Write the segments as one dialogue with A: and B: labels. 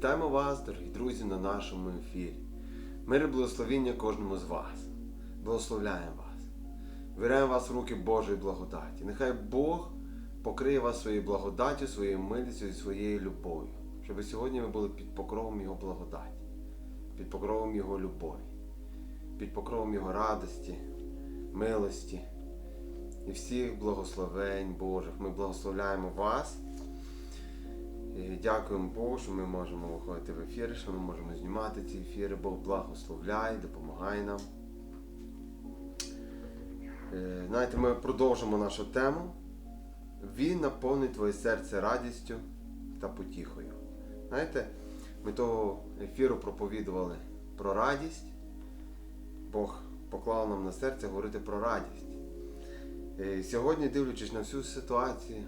A: Вітаємо вас, дорогі друзі, на нашому ефірі. Мир і благословіння кожному з вас. Благословляємо вас. Віряємо вас в руки Божої благодаті. Нехай Бог покриє вас своєю благодаттю, своєю милістю і своєю любов'ю. Щоб сьогодні ви були під покровом Його благодаті, під покровом Його любові, під покровом Його радості, милості і всіх благословень Божих. Ми благословляємо вас. І дякуємо Богу, що ми можемо виходити в ефіри, що ми можемо знімати ці ефіри. Бог благословляє, допомагає нам. Е, Знаєте, ми продовжимо нашу тему. Він наповнить твоє серце радістю та потіхою. Знаєте, ми того ефіру проповідували про радість. Бог поклав нам на серце говорити про радість. Е, Сьогодні, дивлячись на всю ситуацію,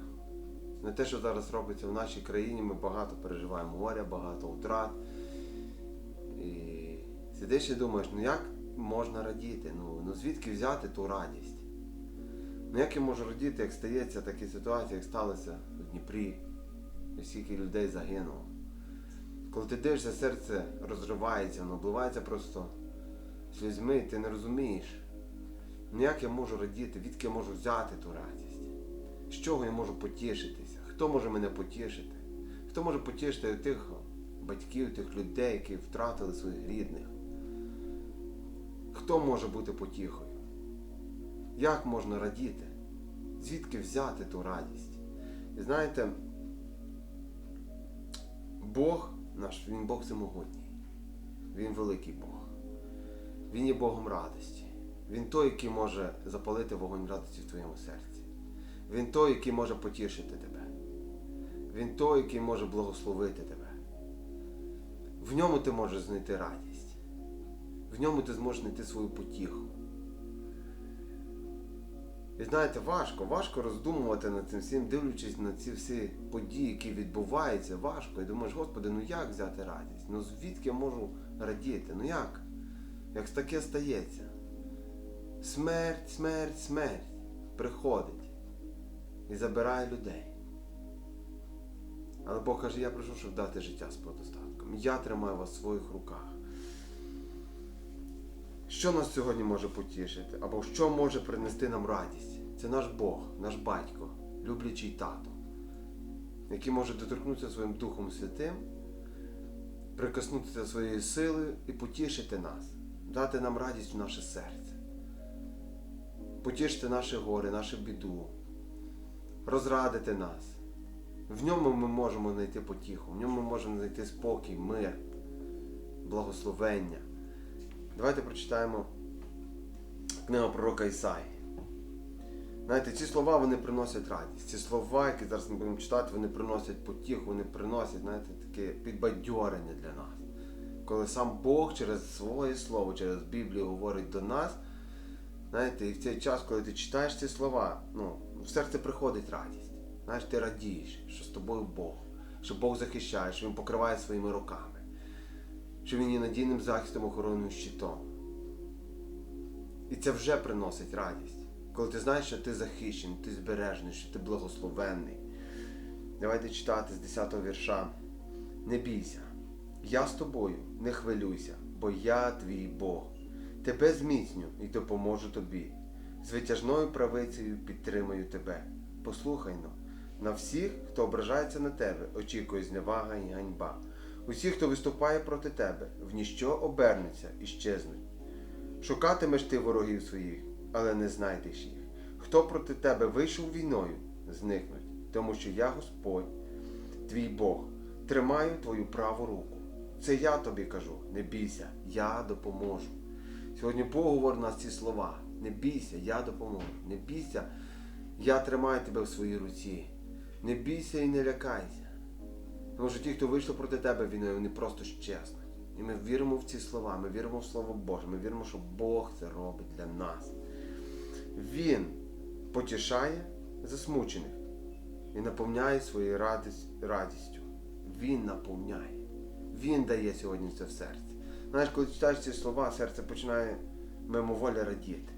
A: на те, що зараз робиться в нашій країні, ми багато переживаємо горя, багато втрат. І сидиш і думаєш, ну як можна радіти? Ну, ну звідки взяти ту радість? Ну як я можу радіти, як стається такі ситуації, як сталося в Дніпрі, і скільки людей загинуло. Коли ти дивишся, серце розривається, воно обливається просто слізьми, ти не розумієш, ну як я можу радіти, відки я можу взяти ту радість? З чого я можу потішитися? Хто може мене потішити? Хто може потішити тих батьків, тих людей, які втратили своїх рідних? Хто може бути потіхою? Як можна радіти? Звідки взяти ту радість? І знаєте, Бог наш, Він Бог всемогутній. Він великий Бог. Він є Богом радості. Він той, який може запалити вогонь радості в твоєму серці. Він той, який може потішити тебе. Він той, який може благословити тебе. В ньому ти можеш знайти радість. В ньому ти зможеш знайти свою потіху. І знаєте, важко, важко роздумувати над цим всім, дивлячись на ці всі події, які відбуваються, важко. І думаєш, Господи, ну як взяти радість? Ну звідки я можу радіти? Ну як? Як таке стається? Смерть, смерть, смерть приходить і забирає людей. Але Бог каже, я прийшов, щоб дати життя з подостатком. Я тримаю вас в своїх руках. Що нас сьогодні може потішити? Або що може принести нам радість? Це наш Бог, наш батько, люблячий тато, який може доторкнутися своїм Духом Святим, прикоснутися своєю силою і потішити нас, дати нам радість в наше серце, потішити наше горе, нашу біду, розрадити нас. В ньому ми можемо знайти потіху, в ньому ми можемо знайти спокій, мир, благословення. Давайте прочитаємо книгу пророка Ісаї. Знаєте, ці слова вони приносять радість. Ці слова, які зараз ми будемо читати, вони приносять потіху, вони приносять, знаєте, таке підбадьорення для нас. Коли сам Бог через своє слово, через Біблію говорить до нас, знаєте, і в цей час, коли ти читаєш ці слова, ну, в серце приходить радість. Знаєш, ти радієш, що з тобою Бог, що Бог захищає, що Він покриває своїми руками, що Він є надійним захистом, охоронним щитом. І це вже приносить радість. Коли ти знаєш, що ти захищений, ти збережений, що ти благословенний. Давайте читати з 10 го вірша. Не бійся, я з тобою, не хвилюйся, бо я твій Бог. Тебе зміцню і допоможу тобі. З витяжною правицею підтримаю тебе. Послухай но, на всіх, хто ображається на тебе, очікує зневага і ганьба. Усі, хто виступає проти тебе, в ніщо обернуться і щезнуть. Шукатимеш ти ворогів своїх, але не знайдеш їх. Хто проти тебе вийшов війною, зникнуть, тому що я Господь, твій Бог, тримаю твою праву руку. Це я тобі кажу, не бійся, я допоможу. Сьогодні Бог говорить нас ці слова. Не бійся, я допоможу. Не бійся, я тримаю тебе в своїй руці. Не бійся і не лякайся. Тому що ті, хто вийшли проти тебе війною, вони просто щезнуть. І ми віримо в ці слова, ми віримо в Слово Боже, ми віримо, що Бог це робить для нас. Він потішає засмучених і наповняє своєю радістю. Він наповняє. Він дає сьогодні це в серці. Знаєш, коли читаєш ці слова, серце починає мимоволі радіти.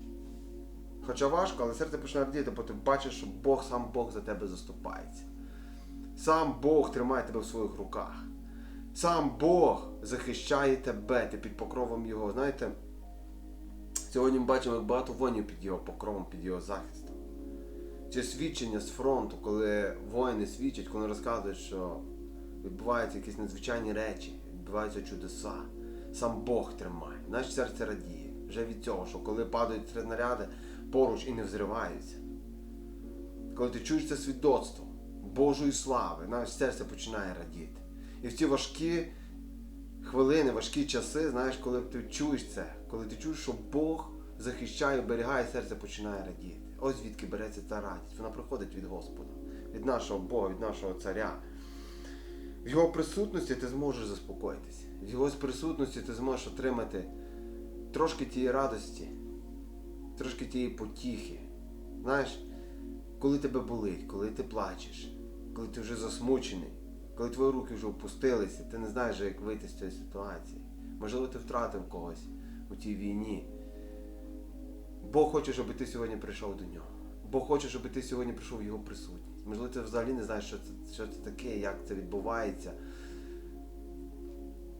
A: Хоча важко, але серце починає радіти, бо ти бачиш, що Бог, сам Бог за тебе заступається. Сам Бог тримає тебе в своїх руках. Сам Бог захищає тебе, ти під покровом Його. Знаєте, сьогодні ми бачимо, багато воїнів під його покровом, під його захистом. Чи свідчення з фронту, коли воїни свідчать, коли розказують, що відбуваються якісь надзвичайні речі, відбуваються чудеса. Сам Бог тримає. Наше серце радіє. Вже від цього, що коли падають снаряди поруч і не взриваються. Коли ти чуєш це свідоцтво Божої слави, наше серце починає радіти. І в ці важкі хвилини, важкі часи, знаєш, коли ти чуєш це, коли ти чуєш, що Бог захищає, берегає, серце починає радіти. Ось звідки береться ця радість. Вона приходить від Господа, від нашого Бога, від нашого царя. В його присутності ти зможеш заспокоїтися. В його присутності ти зможеш отримати трошки тієї радості, трошки тієї потіхи. Знаєш, коли тебе болить, коли ти плачеш, коли ти вже засмучений, коли твої руки вже опустилися, ти не знаєш, як вийти з цієї ситуації. Можливо, ти втратив когось у тій війні. Бог хоче, щоб ти сьогодні прийшов до нього. Бог хоче, щоб ти сьогодні прийшов в його присутність. Можливо, ти взагалі не знаєш, що це, що це таке, як це відбувається.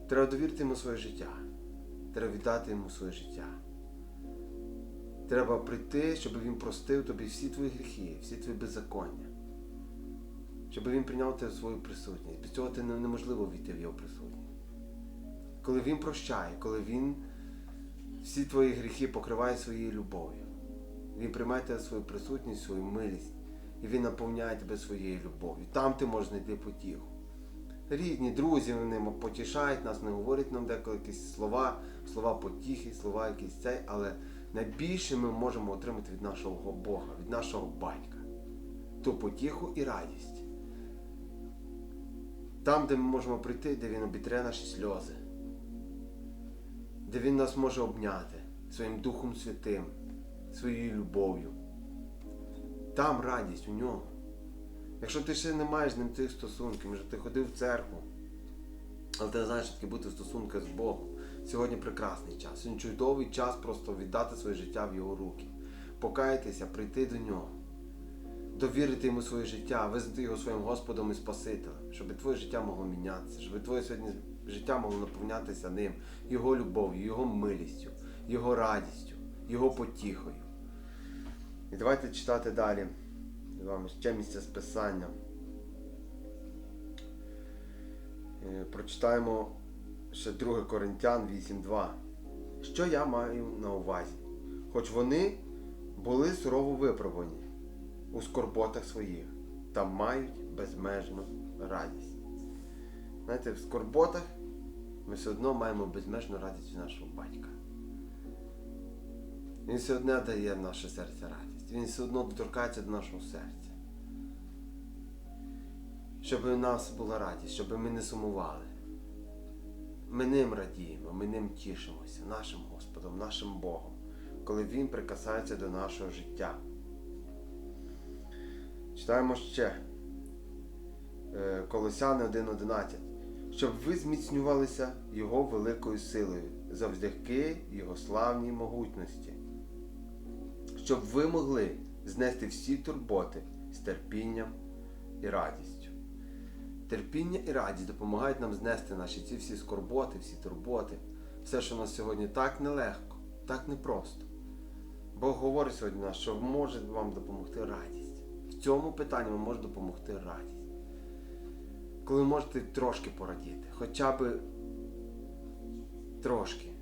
A: Треба довірити йому своє життя. Треба віддати йому своє життя. Треба прийти, щоб він простив тобі всі твої гріхи, всі твої беззаконня. Щоб він прийняв тебе в свою присутність. Без цього ти неможливо війти в його присутність. Коли він прощає, коли він всі твої гріхи покриває своєю любов'ю. Він приймає тебе в свою присутність, свою милість, і він наповняє тебе своєю любов'ю. Там ти можеш знайти потіху. Рідні, друзі, вони потішають нас, не говорять нам деколи якісь слова, слова потіхи, слова якісь цей, але найбільше ми можемо отримати від нашого Бога, від нашого батька. Ту потіху і радість. Там, де ми можемо прийти, де він обітре наші сльози, де він нас може обняти своїм Духом Святим, своєю любов'ю. Там радість у нього. Якщо ти ще не маєш з ним цих стосунків, може ти ходив в церкву, але ти знаєш, що таке бути в стосунках з Богом. Сьогодні прекрасний час. Сьогодні чудовий час просто віддати своє життя в його руки, покаятися, прийти до нього, довірити йому своє життя, визнати його своїм Господом і Спасителем, щоб твоє життя могло мінятися, щоб твоє сьогодні життя могло наповнятися ним, його любов'ю, його милістю, його радістю, його потіхою. І давайте читати далі з ще місце з Писання. Е, Прочитаємо ще 2 Коринтян 8.2. Що я маю на увазі? Хоч вони були сурово випробувані у скорботах своїх та мають безмежну радість. Знаєте, в скорботах ми все одно маємо безмежну радість від нашого батька. Він все одно дає в наше серце радість. Він все одно доторкається до нашого серця. Щоб у нас була радість, щоб ми не сумували. Ми ним радіємо, ми ним тішимося, нашим Господом, нашим Богом, коли Він прикасається до нашого життя. Читаємо ще е, Колосяни 1.11. Щоб ви зміцнювалися Його великою силою, завдяки Його славній могутності щоб ви могли знести всі турботи з терпінням і радістю. Терпіння і радість допомагають нам знести наші ці всі скорботи, всі турботи, все, що у нас сьогодні так нелегко, так непросто. Бог говорить сьогодні нас, що може вам допомогти радість. В цьому питанні вам може допомогти радість. Коли ви можете трошки порадіти, хоча б трошки.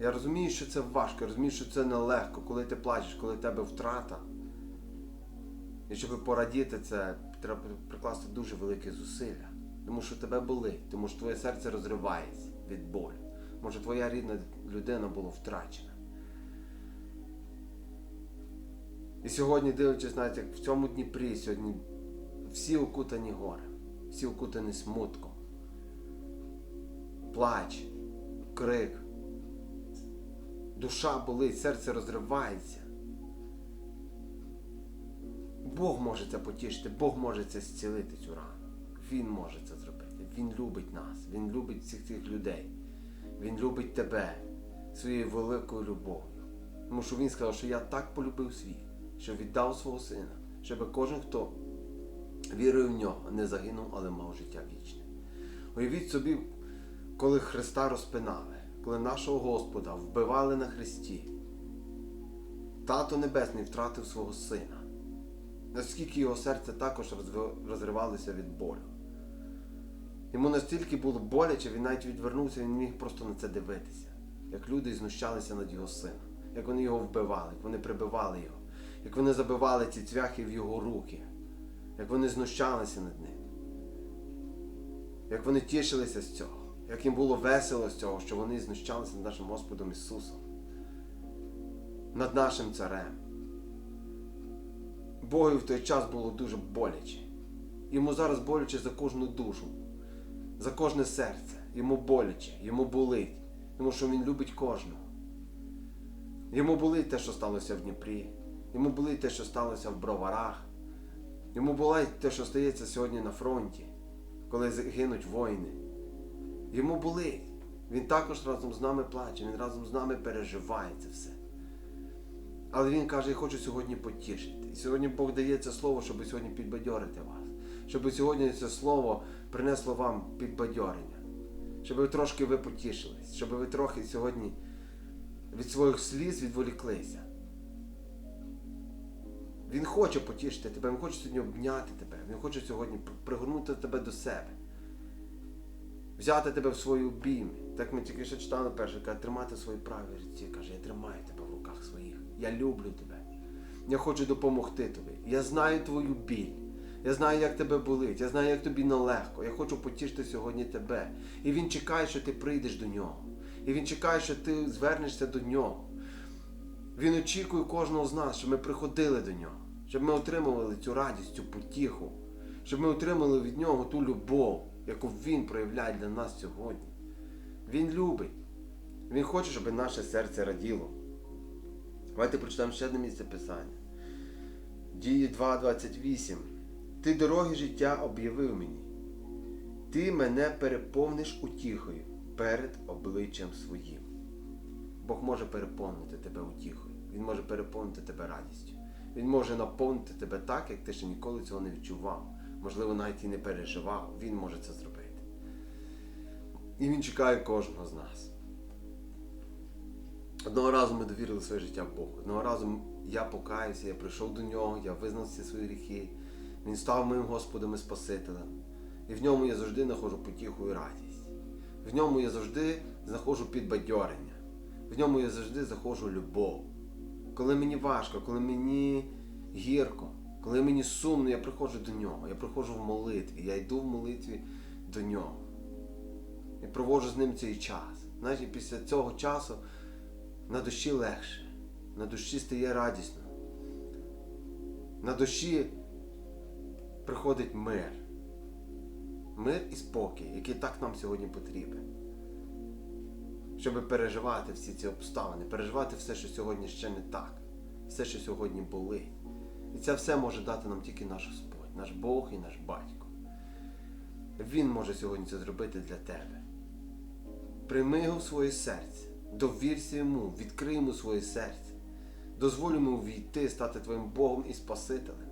A: Я розумію, що це важко, я розумію, що це нелегко, коли ти плачеш, коли в тебе втрата. І щоб порадіти це, треба прикласти дуже велике зусилля. Тому що тебе болить, тому що твоє серце розривається від болю. Може твоя рідна людина була втрачена. І сьогодні, дивлячись, навіть як в цьому Дніпрі, сьогодні всі окутані горем, всі окутані смутком. Плач, крик. Душа болить, серце розривається. Бог може це потішити, Бог може це зцілити цю рану. Він може це зробити. Він любить нас, Він любить всіх цих людей. Він любить тебе своєю великою любов'ю. Тому що він сказав, що я так полюбив світ, що віддав свого сина, щоб кожен, хто вірою в нього, не загинув, але мав життя вічне. Уявіть собі, коли Христа розпинали, коли нашого Господа вбивали на Христі, Тато Небесний втратив свого сина. Наскільки його серце також розривалося від болю. Йому настільки було боляче, він навіть відвернувся, він міг просто на це дивитися. Як люди знущалися над його сином, як вони його вбивали, як вони прибивали його, як вони забивали ці цвяхи в його руки, як вони знущалися над ним, як вони тішилися з цього, як їм було весело з цього, що вони знущалися над нашим Господом Ісусом, над нашим царем. Богу в той час було дуже боляче. Йому зараз боляче за кожну душу, за кожне серце. Йому боляче, йому болить, тому що він любить кожного. Йому болить те, що сталося в Дніпрі. Йому болить те, що сталося в броварах. Йому болить те, що стається сьогодні на фронті, коли гинуть воїни. Йому болить. Він також разом з нами плаче, він разом з нами переживає це все. Але він каже, я хочу сьогодні потішити. І сьогодні Бог дає це слово, щоб сьогодні підбадьорити вас. Щоб сьогодні це слово принесло вам підбадьорення. Щоб ви трошки ви потішились, щоб ви трохи сьогодні від своїх сліз відволіклися. Він хоче потішити тебе, він хоче сьогодні обняти тебе, він хоче сьогодні пригорнути тебе до себе. Взяти тебе в свої обійми. Так ми тільки що читали перше, каже, тримати свої праві руці. Каже, я тримаю тебе. Я люблю тебе. Я хочу допомогти тобі. Я знаю твою біль. Я знаю, як тебе болить. Я знаю, як тобі нелегко. Я хочу потішити сьогодні тебе. І він чекає, що ти прийдеш до нього. І він чекає, що ти звернешся до нього. Він очікує кожного з нас, щоб ми приходили до нього, щоб ми отримували цю радість, цю потіху, щоб ми отримали від нього ту любов, яку він проявляє для нас сьогодні. Він любить. Він хоче, щоб наше серце раділо. Давайте прочитаємо ще одне місце писання. Дії 2.28. Ти дороги життя об'явив мені. Ти мене переповниш утіхою перед обличчям своїм. Бог може переповнити тебе утіхою. Він може переповнити тебе радістю. Він може наповнити тебе так, як ти ще ніколи цього не відчував. Можливо, навіть і не переживав. Він може це зробити. І він чекає кожного з нас. Одного разу ми довірили своє життя Богу. Одного разу я покаявся, я прийшов до нього, я визнав всі свої гріхи. Він став моїм Господом і Спасителем. І в ньому я завжди знаходжу потіху і радість. В ньому я завжди знаходжу підбадьорення. В ньому я завжди знаходжу любов. Коли мені важко, коли мені гірко, коли мені сумно, я приходжу до нього. Я приходжу в молитві, я йду в молитві до нього. І проводжу з ним цей час. Знаєте, після цього часу на душі легше, на душі стає радісно. На душі приходить мир. Мир і спокій, який так нам сьогодні потрібен. Щоб переживати всі ці обставини, переживати все, що сьогодні ще не так, все, що сьогодні болить. І це все може дати нам тільки наш Господь, наш Бог і наш Батько. Він може сьогодні це зробити для тебе. Прийми його в своє серце, довірся йому, відкрий йому своє серце. Дозволь йому війти, стати твоїм Богом і Спасителем.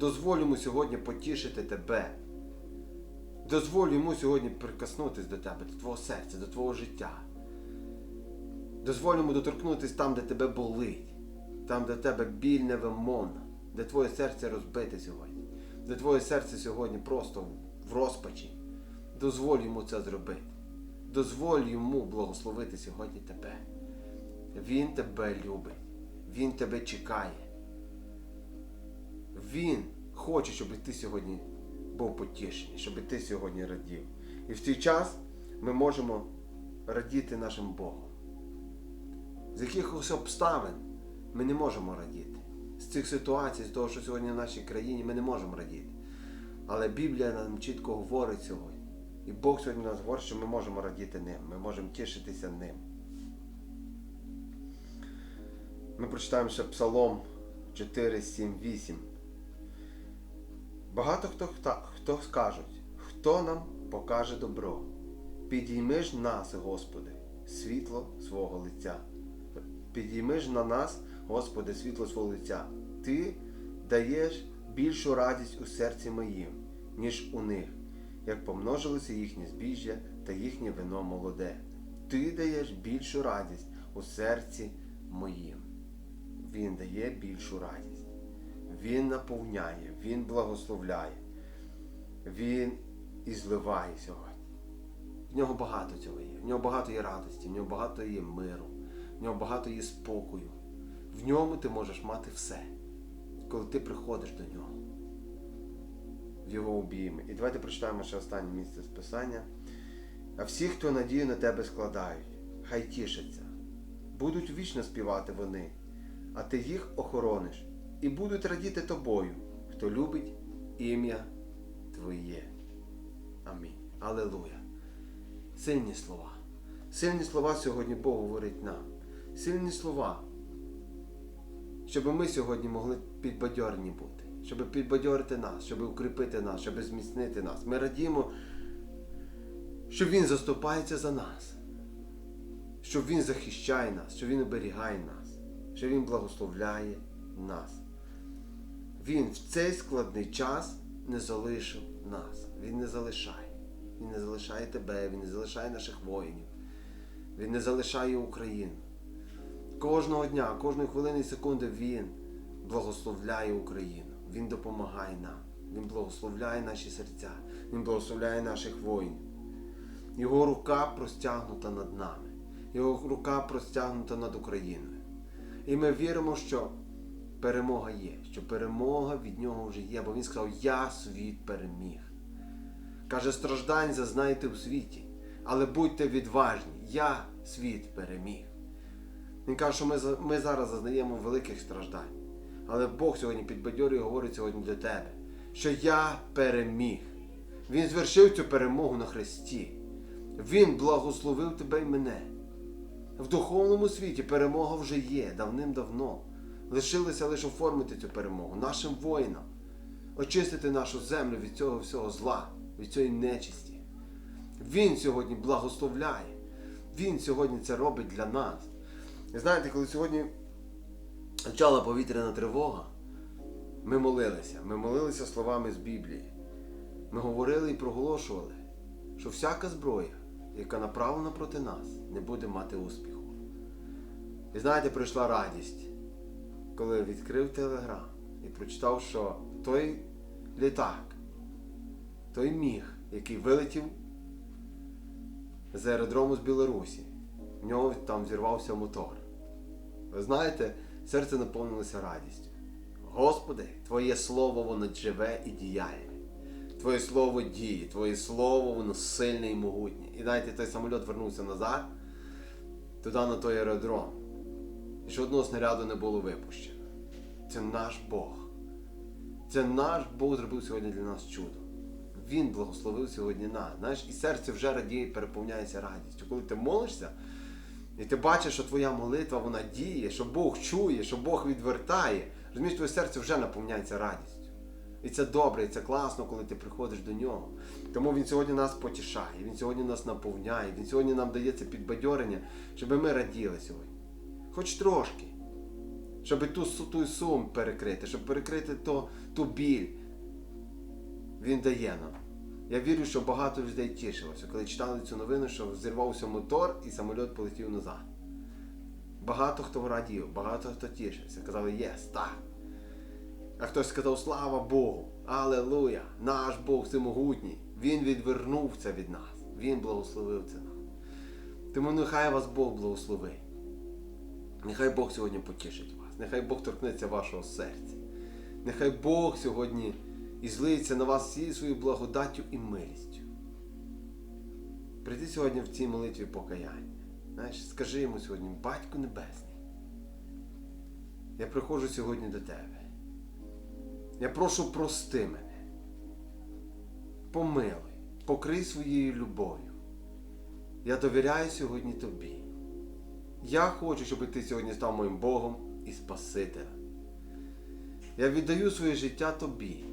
A: Дозволь йому сьогодні потішити тебе. Дозволь йому сьогодні прикоснутися до тебе, до твого серця, до твого життя. Дозволь йому доторкнутися там, де тебе болить, там, де тебе біль невимовна, де твоє серце розбите сьогодні, де твоє серце сьогодні просто в розпачі. Дозволь йому це зробити. Дозволь йому благословити сьогодні тебе. Він тебе любить, він тебе чекає. Він хоче, щоб ти сьогодні був потішений, щоб ти сьогодні радів. І в цей час ми можемо радіти нашим Богом. З якихось обставин ми не можемо радіти. З цих ситуацій, з того, що сьогодні в нашій країні, ми не можемо радіти. Але Біблія нам чітко говорить сьогодні. І Бог сьогодні нас говорить, що ми можемо радіти ним, ми можемо тішитися ним. Ми прочитаємо ще Псалом 4, 7, 8. Багато хто, хто, скажуть, хто нам покаже добро. Підійми ж нас, Господи, світло свого лиця. Підійми ж на нас, Господи, світло свого лиця. Ти даєш більшу радість у серці моїм, ніж у них, як помножилося їхнє збіжжя та їхнє вино молоде. Ти даєш більшу радість у серці моїм. Він дає більшу радість. Він наповняє, Він благословляє, Він і зливає сьогодні. В нього багато цього є. В нього багато є радості, в нього багато є миру, в нього багато є спокою. В ньому ти можеш мати все, коли ти приходиш до нього. Його обійми. І давайте прочитаємо ще останнє місце з Писання. А всі, хто надію на тебе складають, хай тішаться. Будуть вічно співати вони, а ти їх охорониш, і будуть радіти тобою, хто любить ім'я Твоє. Амінь. Алелуя. Сильні слова. Сильні слова сьогодні Бог говорить нам. Сильні слова. Щоб ми сьогодні могли підбадьорені бути, щоб підбадьорити нас, щоб укріпити нас, щоб зміцнити нас. Ми радіємо, що Він заступається за нас, що Він захищає нас, що Він оберігає нас, що Він благословляє нас. Він в цей складний час не залишив нас. Він не залишає. Він не залишає тебе, Він не залишає наших воїнів. Він не залишає Україну. Кожного дня, кожної хвилини і секунди Він благословляє Україну. Він допомагає нам. Він благословляє наші серця. Він благословляє наших воїнів. Його рука простягнута над нами. Його рука простягнута над Україною. І ми віримо, що перемога є, що перемога від нього вже є, бо він сказав: Я світ переміг. Каже, страждань зазнайте у світі, але будьте відважні, я світ переміг. Він каже, що ми, ми зараз зазнаємо великих страждань. Але Бог сьогодні підбадьорює і говорить сьогодні для тебе, що я переміг. Він звершив цю перемогу на Христі. Він благословив тебе і мене. В духовному світі перемога вже є давним-давно. Лишилося лише оформити цю перемогу нашим воїнам, очистити нашу землю від цього всього зла, від цієї нечисті. Він сьогодні благословляє. Він сьогодні це робить для нас. І знаєте, коли сьогодні почала повітряна тривога, ми молилися. Ми молилися словами з Біблії. Ми говорили і проголошували, що всяка зброя, яка направлена проти нас, не буде мати успіху. І знаєте, прийшла радість, коли відкрив телеграм і прочитав, що той літак, той міг, який вилетів з аеродрому з Білорусі, в нього там зірвався мотор. Ви знаєте, серце наповнилося радістю. Господи, Твоє слово воно живе і діяє. Твоє слово діє, Твоє слово воно сильне і могутнє. І знаєте, той самоліт вернувся назад, туди на той аеродром. І жодного снаряду не було випущено. Це наш Бог. Це наш Бог зробив сьогодні для нас чудо. Він благословив сьогодні нас. Знаєш, і серце вже радіє, переповняється радістю. Коли ти молишся, і ти бачиш, що твоя молитва вона діє, що Бог чує, що Бог відвертає, розумієш, твоє серце вже наповняється радістю. І це добре, і це класно, коли ти приходиш до нього. Тому він сьогодні нас потішає, він сьогодні нас наповняє, він сьогодні нам дає це підбадьорення, щоб ми раділи сьогодні. Хоч трошки. Щоб ту, ту сум перекрити, щоб перекрити то, ту біль. Він дає нам. Я вірю, що багато людей тішилося, коли читали цю новину, що зірвався мотор і самоліт полетів назад. Багато хто радів, багато хто тішився. Казали, єс, так. А хтось сказав, слава Богу, Алелуя! Наш Бог всемогутній. Він відвернув це від нас. Він благословив це нам. Тому нехай вас Бог благословить. Нехай Бог сьогодні потішить вас. Нехай Бог торкнеться вашого серця. Нехай Бог сьогодні і злиється на вас всією своєю благодаттю і милістю. Прийди сьогодні в цій молитві покаяння. Знаєш, скажи йому сьогодні, Батько Небесний, я приходжу сьогодні до тебе. Я прошу прости мене. Помилуй, покрий своєю любов'ю. Я довіряю сьогодні тобі. Я хочу, щоб ти сьогодні став моїм Богом і Спасителем. Я віддаю своє життя тобі.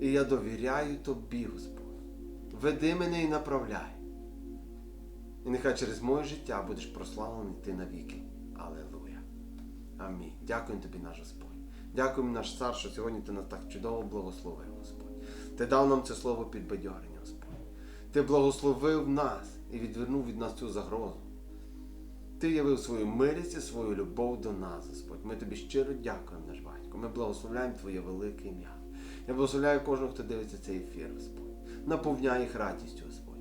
A: І я довіряю тобі, Господь. Веди мене і направляй. І нехай через моє життя будеш прославлений ти навіки. Алелуя. Амінь. Дякую тобі, наш Господь. Дякуємо наш цар, що сьогодні ти нас так чудово благословив, Господь. Ти дав нам це слово підбадьорення, Господь. Ти благословив нас і відвернув від нас цю загрозу. Ти явив свою милість і свою любов до нас, Господь. Ми тобі щиро дякуємо, наш батько. Ми благословляємо Твоє велике ім'я. Я благословляю кожного, хто дивиться цей ефір, Господь. Наповняй їх радістю, Господь.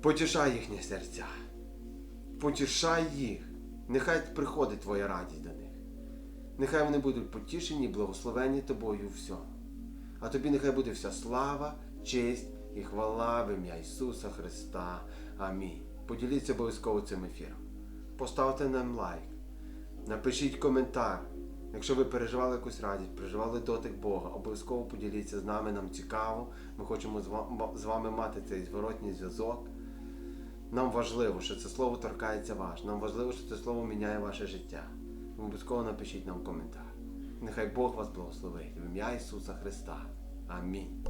A: Потішай їхні серця. Потішай їх. Нехай приходить Твоя радість до них. Нехай вони будуть потішені благословені тобою всьому. А тобі нехай буде вся слава, честь і хвала в ім'я Ісуса Христа. Амінь. Поділіться обов'язково цим ефіром. Поставте нам лайк. Напишіть коментар. Якщо ви переживали якусь радість, переживали дотик Бога, обов'язково поділіться з нами, нам цікаво. Ми хочемо з вами мати цей зворотній зв'язок. Нам важливо, що це слово торкається вас. Нам важливо, що це слово міняє ваше життя. Обов'язково напишіть нам коментар. Нехай Бог вас благословить в ім'я Ісуса Христа. Амінь.